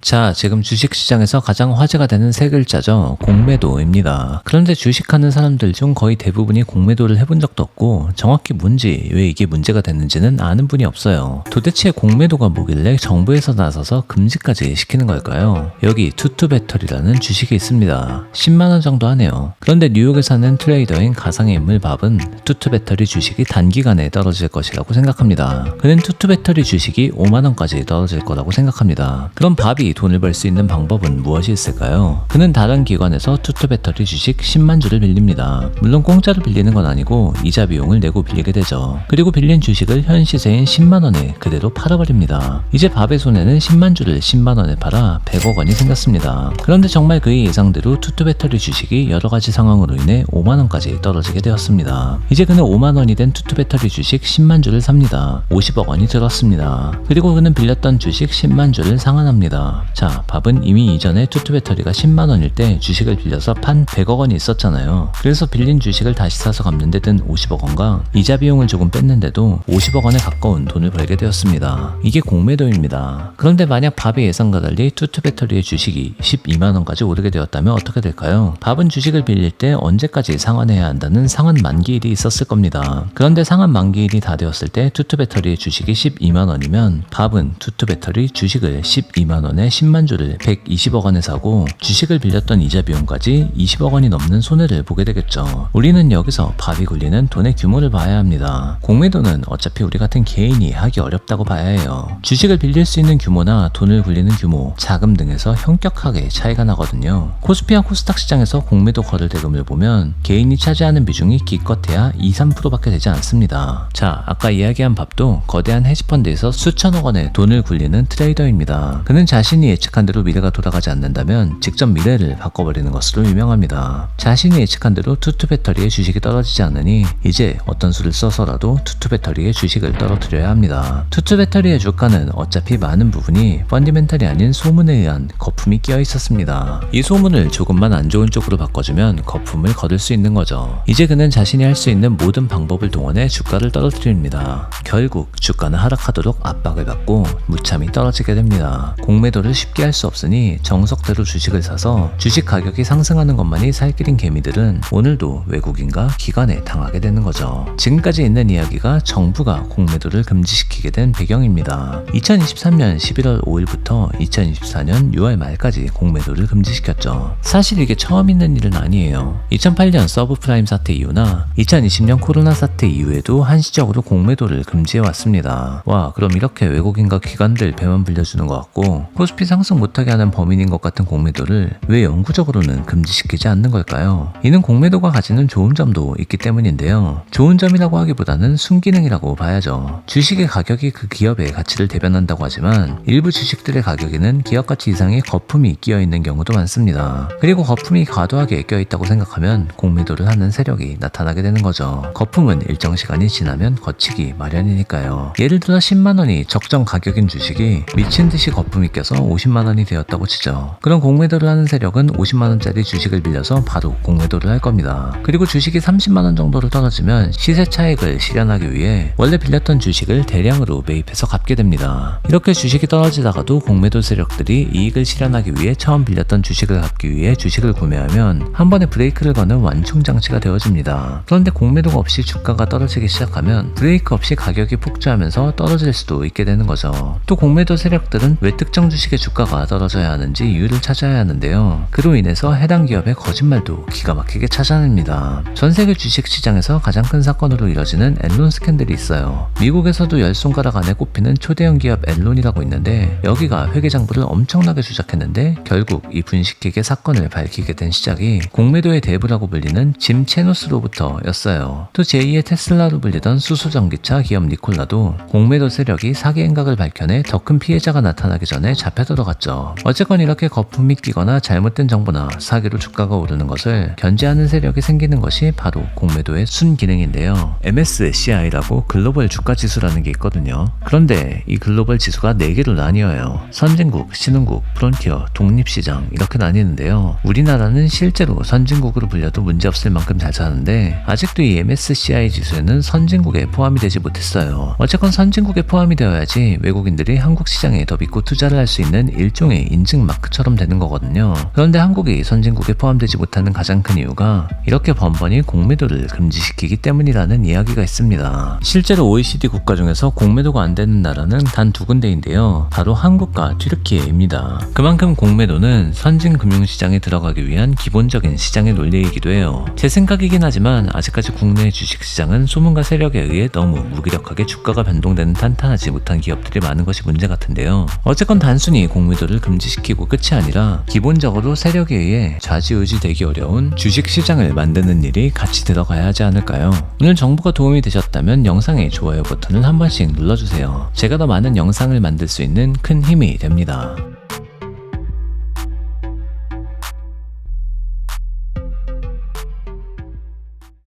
자, 지금 주식시장에서 가장 화제가 되는 세 글자죠. 공매도입니다. 그런데 주식하는 사람들 중 거의 대부분이 공매도를 해본 적도 없고 정확히 뭔지 왜 이게 문제가 됐는지는 아는 분이 없어요. 도대체 공매도가 뭐길래 정부에서 나서서 금지까지 시키는 걸까요? 여기 투투배터리라는 주식이 있습니다. 10만원 정도 하네요. 그런데 뉴욕에 사는 트레이더인 가상의 인물 밥은 투투배터리 주식이 단기간에 떨어질 것이라고 생각합니다. 그는 투투배터리 주식이 5만원까지 떨어질 거라고 생각합니다. 그럼 밥이 돈을 벌 수 있는 방법은 무엇이 있을까요? 그는 다른 기관에서 투투 배터리 주식 10만 주를 빌립니다. 물론 공짜로 빌리는 건 아니고 이자 비용을 내고 빌리게 되죠. 그리고 빌린 주식을 현 시세인 10만 원에 그대로 팔아버립니다. 이제 밥의 손에는 10만 주를 10만 원에 팔아 100억 원이 생겼습니다. 그런데 정말 그의 예상대로 투투 배터리 주식이 여러 가지 상황으로 인해 5만 원까지 떨어지게 되었습니다. 이제 그는 5만 원이 된 투투 배터리 주식 10만 주를 삽니다. 50억 원이 들었습니다. 그리고 그는 빌렸던 주식 10만 주를 상환합니다. 자, 밥은 이미 이전에 투투 배터리가 10만 원일 때 주식을 빌려서 판 100억 원이 있었잖아요. 그래서 빌린 주식을 다시 사서 갚는 데 든 50억 원과 이자 비용을 조금 뺐는데도 50억 원에 가까운 돈을 벌게 되었습니다. 이게 공매도입니다. 그런데 만약 밥의 예상과 달리 투투 배터리의 주식이 12만 원까지 오르게 되었다면 어떻게 될까요? 밥은 주식을 빌릴 때 언제까지 상환해야 한다는 상환 만기일이 있었을 겁니다. 그런데 상환 만기일이 다 되었을 때 투투 배터리의 주식이 12만 원이면 밥은 투투 배터리 주식을 12만 원에 10만 주를 120억 원에 사고 주식을 빌렸던 이자 비용까지 20억 원이 넘는 손해를 보게 되겠죠. 우리는 여기서 밥이 굴리는 돈의 규모를 봐야 합니다. 공매도는 어차피 우리 같은 개인이 하기 어렵다고 봐야 해요. 주식을 빌릴 수 있는 규모나 돈을 굴리는 규모, 자금 등에서 현격하게 차이가 나거든요. 코스피와 코스닥 시장에서 공매도 거래 대금을 보면 개인이 차지하는 비중이 기껏해야 2, 3%밖에 되지 않습니다. 자, 아까 이야기한 밥도 거대한 헤지펀드에서 수천억 원의 돈을 굴리는 트레이더입니다. 그는 자신이 예측한 대로 미래가 돌아가지 않는다면 직접 미래를 바꿔버리는 것으로 유명합니다. 자신이 예측한 대로 투투 배터리의 주식이 떨어지지 않으니 이제 어떤 수를 써서라도 투투 배터리의 주식을 떨어뜨려야 합니다. 투투 배터리의 주가는 어차피 많은 부분이 펀디멘탈이 아닌 소문에 의한 거품이 끼어 있었습니다. 이 소문을 조금만 안 좋은 쪽으로 바꿔주면 거품을 거둘 수 있는 거죠. 이제 그는 자신이 할 수 있는 모든 방법을 동원해 주가를 떨어뜨립니다. 결국 주가는 하락하도록 압박을 받고 무참히 떨어지게 됩니다. 공매도를 쉽게 할 수 없으니 정석대로 주식을 사서 주식 가격이 상승하는 것만이 살 길인 개미들은 오늘도 외국인과 기관에 당하게 되는 거죠. 지금까지 있는 이야기가 정부가 공매도를 금지시키게 된 배경입니다. 2023년 11월 5일부터 2024년 6월 말까지 공매도를 금지시켰죠. 사실 이게 처음 있는 일은 아니에요. 2008년 서브프라임 사태 이후나 2020년 코로나 사태 이후에도 한시적으로 공매도를 금지해 왔습니다. 와, 그럼 이렇게 외국인과 기관들 배만 빌려주는 것 같고 코스피 상승 못하게 하는 범인인 것 같은 공매도를 왜 영구적으로는 금지시키지 않는 걸까요? 이는 공매도가 가지는 좋은 점도 있기 때문인데요. 좋은 점이라고 하기보다는 순기능이라고 봐야죠. 주식의 가격이 그 기업의 가치를 대변한다고 하지만 일부 주식들의 가격에는 기업 가치 이상의 거품이 끼어 있는 경우도 많습니다. 그리고 거품이 과도하게 껴 있다고 생각하면 공매도를 하는 세력이 나타나게 되는 거죠. 거품은 일정 시간이 지나면 거치기 마련이니까요. 예를 들어 10만 원이 적정 가격인 주식이 미친 듯이 거품이 껴서 50만 원이 되었다고 치죠. 그럼 공매도를 하는 세력은 50만 원짜리 주식을 빌려서 바로 공매도를 할 겁니다. 그리고 주식이 30만 원 정도로 떨어지면 시세 차익을 실현하기 위해 원래 빌렸던 주식을 대량으로 매입해서 갚게 됩니다. 이렇게 주식이 떨어지다가도 공매도 세력들이 이익을 실현하기 위해 처음 빌렸던 주식을 갚기 위해 주식을 구매하면 한 번에 브레이크를 거는 완충 장치가 되어집니다. 그런데 공매도가 없이 주가가 떨어지기 시작하면 브레이크 없이 가격이 폭주하면서 떨어질 수도 있게 되는 거죠. 또 공매도 세력들은 왜 특정 주식 의 주가가 떨어져야 하는지 이유를 찾아야 하는데요. 그로 인해서 해당 기업의 거짓말도 기가 막히게 찾아냅니다. 전 세계 주식 시장에서 가장 큰 사건으로 이뤄지는 엔론 스캔들이 있어요. 미국에서도 열 손가락 안에 꼽히는 초대형 기업 엔론이라고 있는데 여기가 회계 장부를 엄청나게 조작했는데 결국 이 분식회계 사건을 밝히게 된 시작이 공매도의 대부라고 불리는 짐 체노스로부터였어요. 또 제2의 테슬라로 불리던 수소전기차 기업 니콜라도 공매도 세력이 사기 행각을 밝혀내 더 큰 피해자가 나타나기 전에 잡혀 들어갔죠. 어쨌건 이렇게 거품이 끼거나 잘못된 정보나 사기로 주가가 오르는 것을 견제하는 세력이 생기는 것이 바로 공매도의 순기능인데요. MSCI라고 글로벌 주가 지수라는 게 있거든요. 그런데 이 글로벌 지수가 4개로 나뉘어요. 선진국, 신흥국, 프론티어, 독립시장 이렇게 나뉘는데요. 우리나라는 실제로 선진국으로 불려도 문제없을 만큼 잘 사는데 아직도 이 MSCI 지수에는 선진국에 포함이 되지 못했어요. 어쨌건 선진국에 포함이 되어야지 외국인들이 한국 시장에 더 믿고 투자를 할 수 있는 있는 일종의 인증 마크처럼 되는 거거든요. 그런데 한국이 선진국에 포함되지 못하는 가장 큰 이유가 이렇게 번번이 공매도를 금지시키기 때문이라는 이야기가 있습니다. 실제로 OECD 국가 중에서 공매도가 안 되는 나라는 단 두 군데인데요. 바로 한국과 튀르키예입니다. 그만큼 공매도는 선진 금융시장에 들어가기 위한 기본적인 시장의 논리이기도 해요. 제 생각이긴 하지만 아직까지 국내 주식시장은 소문과 세력에 의해 너무 무기력하게 주가가 변동되는 탄탄하지 못한 기업들이 많은 것이 문제 같은데요. 어쨌건 단순히 공매도를 금지시키고 끝이 아니라 기본적으로 세력에 의해 좌지우지 되기 어려운 주식시장을 만드는 일이 같이 들어가야 하지 않을까요? 오늘 정보가 도움이 되셨다면 영상의 좋아요 버튼을 한 번씩 눌러주세요. 제가 더 많은 영상을 만들 수 있는 큰 힘이 됩니다.